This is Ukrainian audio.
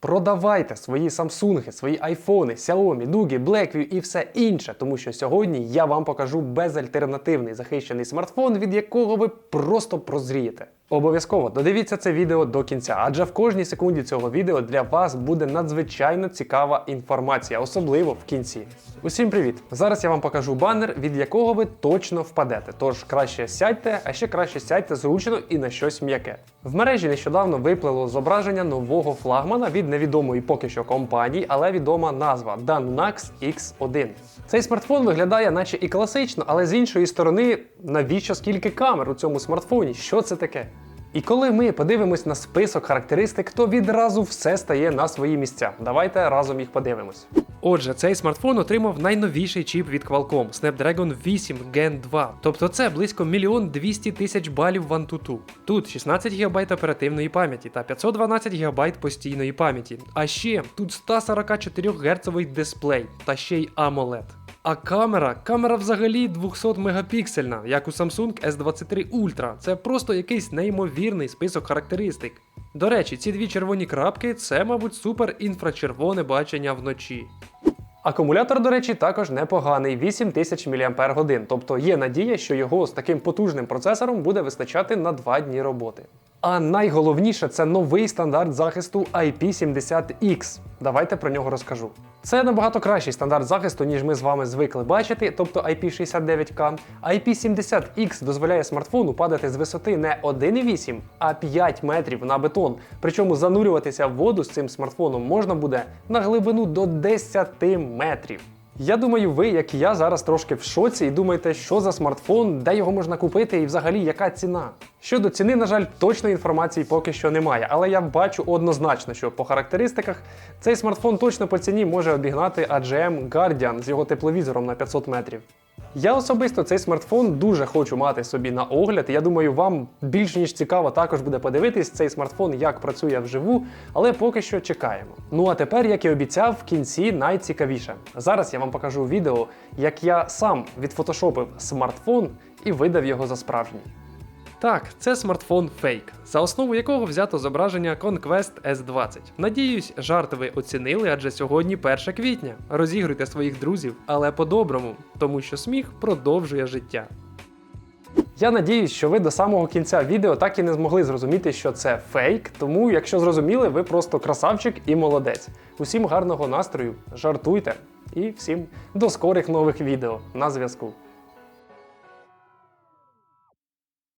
Продавайте свої Samsung, свої айфони, Xiaomi, Дуги, Blackview і все інше, тому що сьогодні я вам покажу безальтернативний захищений смартфон, від якого ви просто прозрієте. Обов'язково додивіться це відео до кінця, адже в кожній секунді цього відео для вас буде надзвичайно цікава інформація, особливо в кінці. Усім привіт! Зараз я вам покажу банер, від якого ви точно впадете. Тож краще сядьте, а ще краще сядьте зручно і на щось м'яке. В мережі нещодавно виплило зображення нового флагмана від невідомої поки що компанії, але відома назва Danunax X1. Цей смартфон виглядає, наче і класично, але з іншої сторони, навіщо скільки камер у цьому смартфоні? Що це таке? І коли ми подивимось на список характеристик, то відразу все стає на свої місця. Давайте разом їх подивимось. Отже, цей смартфон отримав найновіший чіп від Qualcomm Snapdragon 8 Gen 2. Тобто це близько 1 200 тисяч балів в Antutu. Тут 16 ГБ оперативної пам'яті та 512 ГБ постійної пам'яті. А ще тут 144 Гц дисплей та ще й AMOLED. А камера, камера взагалі 200 мегапіксельна, як у Samsung S23 Ultra. Це просто якийсь неймовірний список характеристик. До речі, ці дві червоні крапки це, мабуть, супер інфрачервоне бачення вночі. Акумулятор, до речі, також непоганий 8000 мАч, тобто є надія, що його з таким потужним процесором буде вистачати на 2 дні роботи. А найголовніше це новий стандарт захисту IP70X. Давайте про нього розкажу. Це набагато кращий стандарт захисту, ніж ми з вами звикли бачити, тобто IP69K. IP70X дозволяє смартфону падати з висоти не 1,8, а 5 метрів на бетон. Причому занурюватися в воду з цим смартфоном можна буде на глибину до 10 метрів. Я думаю, ви, як і я, зараз трошки в шоці і думаєте, що за смартфон, де його можна купити і взагалі яка ціна. Щодо ціни, на жаль, точної інформації поки що немає, але я бачу однозначно, що по характеристиках цей смартфон точно по ціні може обігнати AGM Guardian з його тепловізором на 500 метрів. Я особисто цей смартфон дуже хочу мати собі на огляд. Я думаю, вам більш ніж цікаво також буде подивитись цей смартфон, як працює вживу, але поки що чекаємо. Ну а тепер, як і обіцяв, в кінці найцікавіше. Зараз я вам покажу відео, як я сам відфотошопив смартфон і видав його за справжній. Так, це смартфон фейк, за основу якого взято зображення Conquest S20. Надіюсь, жарт ви оцінили, адже сьогодні 1 квітня. Розігруйте своїх друзів, але по-доброму, тому що сміх продовжує життя. Я надіюсь, що ви до самого кінця відео так і не змогли зрозуміти, що це фейк. Тому, якщо зрозуміли, ви просто красавчик і молодець. Усім гарного настрою, жартуйте і всім до скорих нових відео на зв'язку.